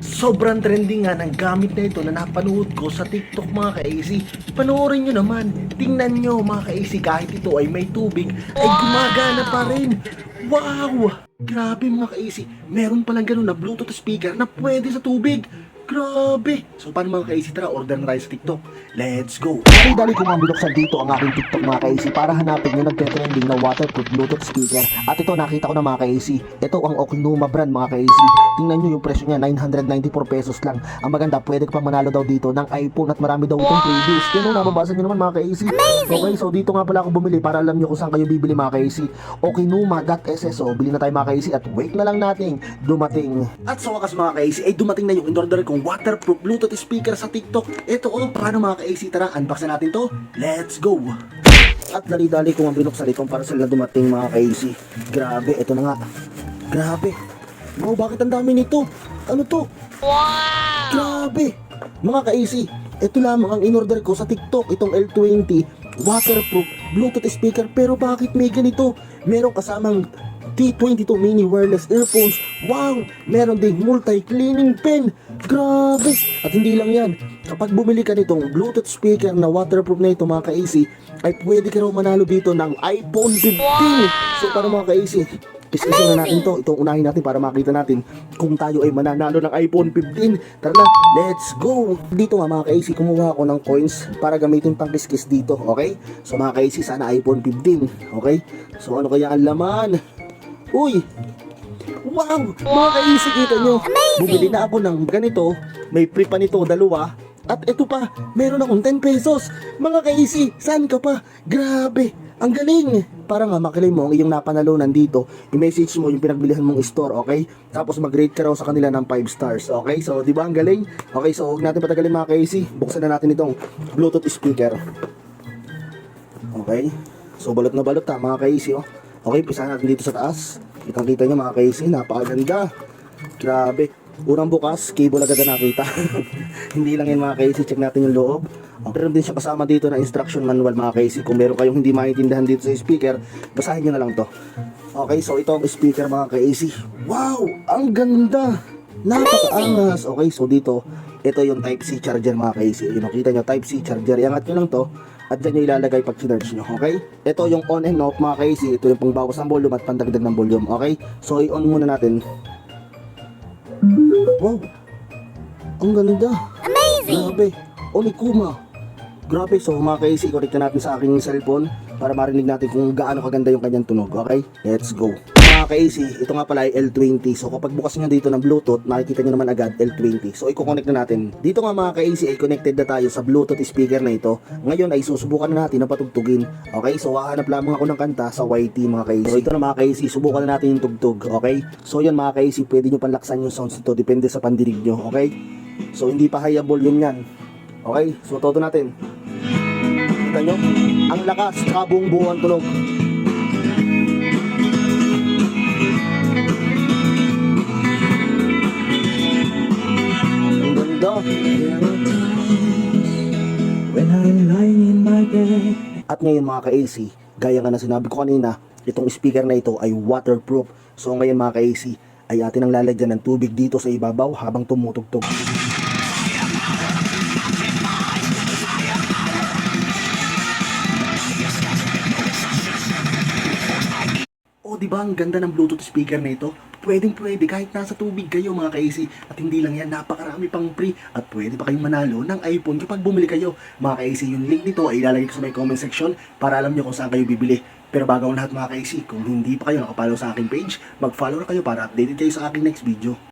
Sobrang trending nga ng gamit na ito na napanood ko sa TikTok mga ka-AC. Panoorin nyo naman. Tingnan nyo mga ka-AC kahit ito ay may tubig ay gumagana pa rin. Wow! Grabe mga ka-AC. Meron palang ganun na Bluetooth speaker na pwede sa tubig. Grabe! So paano mga ka-AC? Tara, order na tayo sa TikTok. Let's go! Dali-dali ko nga binuksan dito ang aking TikTok mga ka-AC para hanapin yung nagte-trending na waterproof Bluetooth speaker. At ito nakita ko na mga ka-AC. Ito ang Okinuma brand mga ka-AC. Tingnan nyo yung presyo niya, 994 pesos lang. Ang maganda, pwede ka pang manalo daw dito ng iPhone at marami daw itong freebies. Yan ang nababasa nyo naman mga ka-AC. Okay, so dito nga pala ako bumili para alam nyo kung saan kayo bibili mga ka-AC. Okinuma.sso. Bili na tayo mga ka-AC at wait na lang nating dumating. At sa wakas mga ka-AC ay dumating na yung in-order kong waterproof Bluetooth speaker sa TikTok. Ito oh, paano mga ka-AC? Tara, unbox na natin to. Let's go! At dali-dali ko ang binuksan itong parcel na dumating mga ka-AC. Grabe, ito na nga. Grabe. Wow, bakit ang dami nito? Ano to? Wow! Grabe! Mga ka-AC, ito lamang ang in-order ko sa TikTok, itong L20 waterproof Bluetooth speaker. Pero bakit may ganito? Meron kasamang T22 mini wireless earphones. Wow! Meron ding multi-cleaning pen. Grabe! At hindi lang yan. Kapag bumili ka nitong Bluetooth speaker na waterproof na ito mga ka-AC, ay pwede ka raw manalo dito ng iPhone 15. So para mga ka-AC, Iskisa na natin to. Itong unahin natin para makita natin kung tayo ay mananalo ng iPhone 15. Tara na, let's go! Dito nga mga ka-AC, kumuha ako ng coins para gamitin pang kiskis dito, okay? So mga ka-AC, sana iPhone 15, okay? So ano kaya ang laman? Uy! Wow! Mga ka-AC, kita nyo. Bumili na ako ng ganito. May free pa nito, dalawa. At ito pa, meron akong 10 pesos. Mga ka-AC, saan ka pa? Grabe! Ang galing! Para nga makilim mo ang iyong napanalunan dito, i-message mo yung pinagbilihan mong store, okay? Tapos mag-rate ka raw sa kanila ng 5 stars, okay? So, di ba ang galing? Okay, so huwag natin patagalin mga ka-AC. Buksan na natin itong Bluetooth speaker. Okay? So, balot na balot ha, mga ka-AC, oh. Okay, pisahan natin dito sa taas. Kitang-kita nyo mga ka-AC, napakaganda. Grabe. Unang bukas, cable agad na nakita. hindi lang yan mga ka-AC, check natin yung loob. Oh, Meron din siya kasama dito na instruction manual mga ka-AC. Kung meron kayong hindi maintindihan dito sa speaker, basahin nyo na lang to. Okay, so ito ang speaker mga ka-AC. Wow! Ang ganda! Napakaangas! Okay, so dito, ito yung Type-C charger mga ka-AC. Yung nakita nyo, Type-C charger. Iangat nyo lang to at dyan nyo ilalagay pag sinurge nyo, okay? Ito yung on and off mga ka-AC. Ito yung pangbawas ng volume at pandagdag ng volume, okay? So, i-on muna natin. Wow! Ang ganda! Amazing! Grabe! Onikuma! Grabe, so mga ka-AC, connect na natin sa aking cellphone para marinig natin kung gaano kaganda yung kanyang tunog, okay? Let's go! Mga ka-AC, ito nga pala ay L20. So kapag bukas nyo dito ng Bluetooth, makikita nyo naman agad L20. So i-connect na natin. Dito nga mga ka-AC ay connected na tayo sa Bluetooth speaker na ito. Ngayon ay susubukan na natin na patugtugin. Okay, so hahanap lamang ako ng kanta sa YT mga ka-AC. So ito na mga ka-AC, subukan na natin yung tugtog, okay? So yan mga ka-AC, pwede nyo panlaksan yung sounds nito, depende sa pandinig nyo, okay? So hindi pa ang volume yan. Okay, so todo natin. Nyo? Ang lakas, kabong buong tunog. Ang ganda. When I'm lying in my bed At ngayon mga ka-AC, gaya nga na sinabi ko kanina, itong speaker na ito ay waterproof. So ngayon mga ka-AC, ay atin ang lalagyan ng tubig dito sa ibabaw habang tumutugtog. Di ba ang ganda ng Bluetooth speaker na ito? Pwedeng pwede kahit nasa tubig kayo mga ka-AC. At hindi lang yan, napakarami pang free. At pwede pa kayong manalo ng iPhone kapag bumili kayo. Mga ka-AC, yung link nito ay ilalagay ko sa may comment section para alam nyo kung saan kayo bibili. Pero bago ang lahat mga ka-AC, kung hindi pa kayo nakapollow sa aking page, mag-follow na kayo para updated kayo sa aking next video.